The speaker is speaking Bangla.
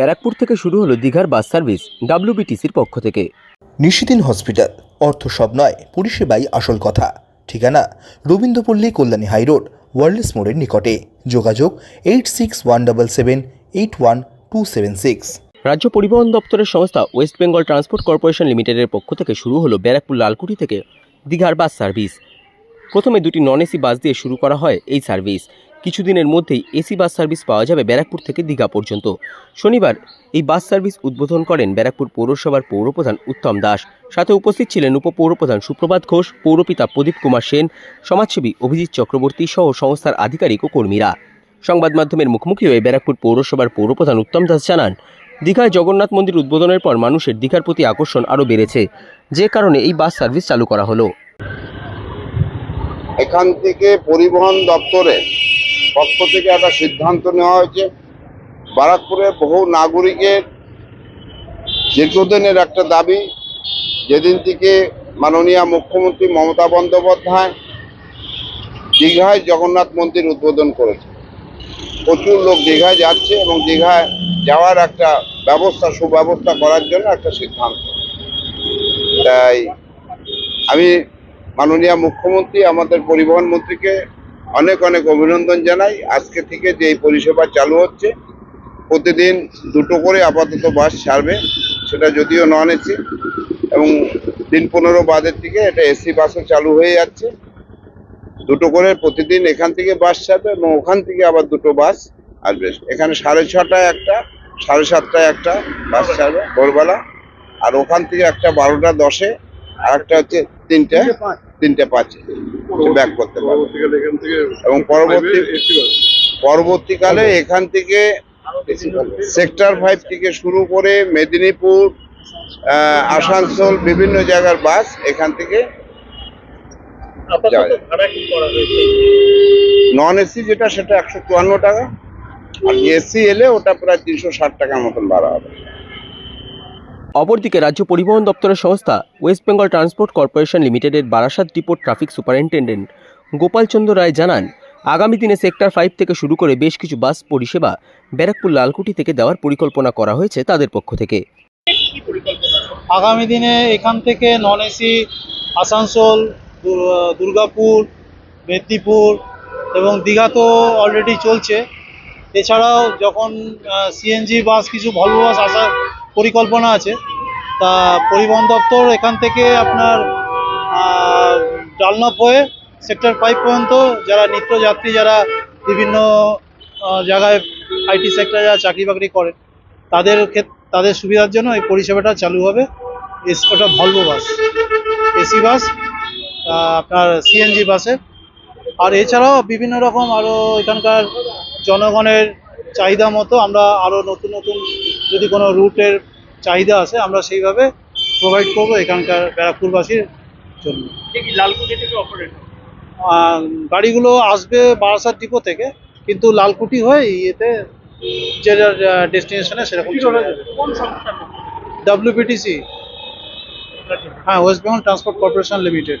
ব্যারাকপুর থেকে শুরু হলো দীঘার বাস সার্ভিস ডাব্লিউবিটিসির পক্ষ থেকে। নিশিদিন হসপিটাল অর্থ সব নয় পরিষেবাই আসল কথা। ঠিকানা রবীন্দ্রপল্লী কল্যাণী হাইরোড ওয়ার্ল্ডস মোড়ের নিকটে। যোগাযোগ eight six one double seven eight one two seven six. রাজ্য পরিবহন দপ্তরের সংস্থা ওয়েস্ট বেঙ্গল ট্রান্সপোর্ট কর্পোরেশন লিমিটেডের পক্ষ থেকে শুরু হলো ব্যারাকপুর লালকুটি থেকে দীঘার বাস সার্ভিস। প্রথমে দুটি নন এসি বাস দিয়ে শুরু করা হয় এই সার্ভিস। কিছুদিনের মধ্যেই এসি বাস সার্ভিস পাওয়া যাবে ব্যারাকপুর থেকে দীঘা পর্যন্ত। শনিবার এই বাস সার্ভিস উদ্বোধন করেন ব্যারাকপুর পৌরসভার পৌরপ্রধান উত্তম দাস। সাথে উপস্থিত ছিলেন উপপৌরপ্রধান সুপ্রভাত ঘোষ, পৌরপিতা প্রদীপ কুমার সেন, সমাজসেবী অভিজিৎ চক্রবর্তী সহ সংস্থার আধিকারিক ও কর্মীরা। সংবাদ মাধ্যমের মুখোমুখি হয়ে ব্যারাকপুর পৌরসভার পৌরপ্রধান উত্তম দাস জানান দীঘায় জগন্নাথ মন্দির উদ্বোধনের পর মানুষের দীঘার প্রতি আকর্ষণ আরও বেড়েছে। যে কারণে এই বাস সার্ভিস চালু করা হলো। এখান থেকে পরিবহন দপ্তরের পক্ষ থেকে একটা সিদ্ধান্ত নেওয়া হয়েছে। বারাকপুরের বহু নাগরিকের দীর্ঘদিনের একটা দাবি, যেদিন থেকে মাননীয় মুখ্যমন্ত্রী মমতা বন্দ্যোপাধ্যায় দীঘায় জগন্নাথ মন্দির উদ্বোধন করেছে। প্রচুর লোক দীঘায় যাচ্ছে এবং দীঘায় যাওয়ার একটা ব্যবস্থা, সুব্যবস্থা করার জন্য একটা সিদ্ধান্ত। তাই আমি মাননীয় মুখ্যমন্ত্রী, আমাদের পরিবহন মন্ত্রীকে অনেক অনেক অভিনন্দন জানাই। আজকে থেকে যে এই পরিষেবা চালু হচ্ছে, প্রতিদিন দুটো করে আপাতত বাস ছাড়বে, সেটা যদিও নন এসি এবং দিন পনেরো বাদের থেকে এটা এসি বাসও চালু হয়ে যাচ্ছে। দুটো করে প্রতিদিন এখান থেকে বাস ছাড়বে এবং ওখান থেকে আবার দুটো বাস আসবে। এখানে সাড়ে ছটায় একটা, সাড়ে সাতটায় একটা বাস ছাড়বে ভোরবেলা। আর ওখান থেকে একটা বারোটা দশে, আর একটা হচ্ছে তিনটে তিনটে পাঁচে। ব্যাক করতে পারবে এবং পরবর্তী পরবর্তীকালে এখান থেকে সেক্টর ফাইভ থেকে শুরু করে মেদিনীপুর আসানসোল বিভিন্ন জায়গার বাস এখান থেকে নন এসি যেটা সেটা একশো চুয়ান্ন টাকা। আর এসি এলে ওটা প্রায় তিনশো ষাট টাকার মতন বাড়া হবে। অপরদিকে রাজ্য পরিবহন দপ্তরের সংস্থা ওয়েস্ট বেঙ্গল ট্রান্সপোর্ট কর্পোরেশন লিমিটেডের বারাসাত ডিপোর ট্রাফিক সুপারিনটেন্ডেন্ট গোপালচন্দ্র রায় জানান, আগামী দিনে সেক্টর ফাইভ থেকে শুরু করে বেশ কিছু বাস পরিষেবা ব্যারাকপুর লালকুটি থেকে দেওয়ার পরিকল্পনা করা হয়েছে তাদের পক্ষ থেকে। আগামী দিনে এখান থেকে নন এসি আসানসোল দুর্গাপুর, মেদিনীপুর এবং দীঘা তো অলরেডি চলছে। এছাড়াও যখন সিএনজি বাস, কিছু ভলভো বাস আসার পরিকল্পনা আছে। তা পরিবহন দপ্তর এখান থেকে আপনার ডালনাপ হয়ে সেক্টর ফাইভ পর্যন্ত যারা নিত্যযাত্রী যারা বিভিন্ন জায়গায় আইটি সেক্টরে যারা চাকরি বাকরি করেন, তাদের তাদের সুবিধার জন্য এই পরিষেবাটা চালু হবে। ওটা ভলভো বাস, এসি বাস আপনার সিএনজি বাসে। আর এছাড়াও বিভিন্ন রকম আরও এখানকার জনগণের চাহিদা মতো আমরা আরও নতুন নতুন যদি কোনো রুটের চাহিদা আছে আমরা সেইভাবে প্রোভাইড করব এখানকার ব্যারাকপুরবাসীর জন্য। গাড়িগুলো আসবে বারাসাত ডিপো থেকে কিন্তু লালকুটি হয়ে ইয়েতে যে ডেস্টিনেশনে সেরকম চলে যাবে। হ্যাঁ West Bengal transport corporation limited